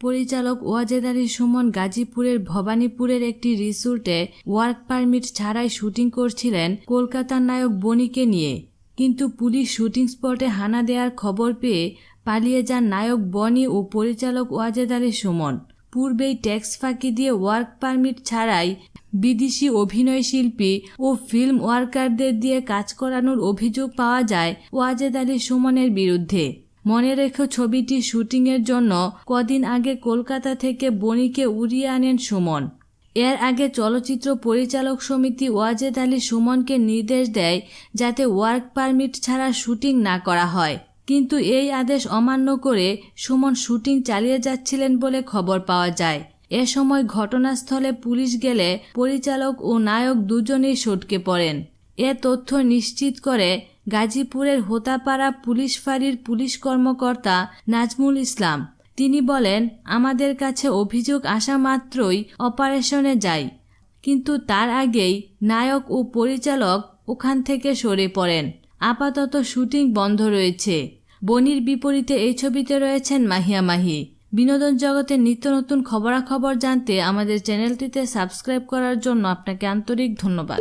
পরিচালক ওয়াজেদ আলী সুমন গাজীপুরের ভবানীপুরের একটি রিসোর্টে ওয়ার্ক পারমিট ছাড়াই শুটিং করছিলেন কলকাতার নায়ক বনিকে নিয়ে। কিন্তু পুলিশ শুটিং স্পটে হানা দেওয়ার খবর পেয়ে পালিয়ে যান নায়ক বনি ও পরিচালক ওয়াজেদ আলী সুমন। পূর্বেই ট্যাক্স ফাঁকি দিয়ে ওয়ার্ক পারমিট ছাড়াই বিদেশি অভিনয় শিল্পী ও ফিল্ম ওয়ার্কারদের দিয়ে কাজ করানোর অভিযোগ পাওয়া যায় ওয়াজেদ আলী সুমনের বিরুদ্ধে। মনে রেখো ছবিটি শুটিংয়ের জন্য কদিন আগে কলকাতা থেকে বনিকে উড়িয়ে আনেন সুমন। এর আগে চলচ্চিত্র পরিচালক সমিতি ওয়াজেদ আলী সুমনকে নির্দেশ দেয় যাতে ওয়ার্ক পারমিট ছাড়া শুটিং না করা হয়। কিন্তু এই আদেশ অমান্য করে সুমন শুটিং চালিয়ে যাচ্ছিলেন বলে খবর পাওয়া যায়। এ সময় ঘটনাস্থলে পুলিশ গেলে পরিচালক ও নায়ক দুজনেই সটকে পড়েন। এ তথ্য নিশ্চিত করে গাজীপুরের হোতাপাড়া পুলিশ ফাঁড়ির পুলিশ কর্মকর্তা নাজমুল ইসলাম। তিনি বলেন, আমাদের কাছে অভিযোগ আসা মাত্রই অপারেশনে যাই। কিন্তু তার আগেই নায়ক ও পরিচালক ওখান থেকে সরে পড়েন। আপাতত শুটিং বন্ধ রয়েছে। বনির বিপরীতে এই ছবিতে রয়েছেন মাহিয়া মাহি। বিনোদন জগতের নিত্য নতুন খবরাখবর জানতে আমাদের চ্যানেলটিতে সাবস্ক্রাইব করার জন্য আপনাকে আন্তরিক ধন্যবাদ।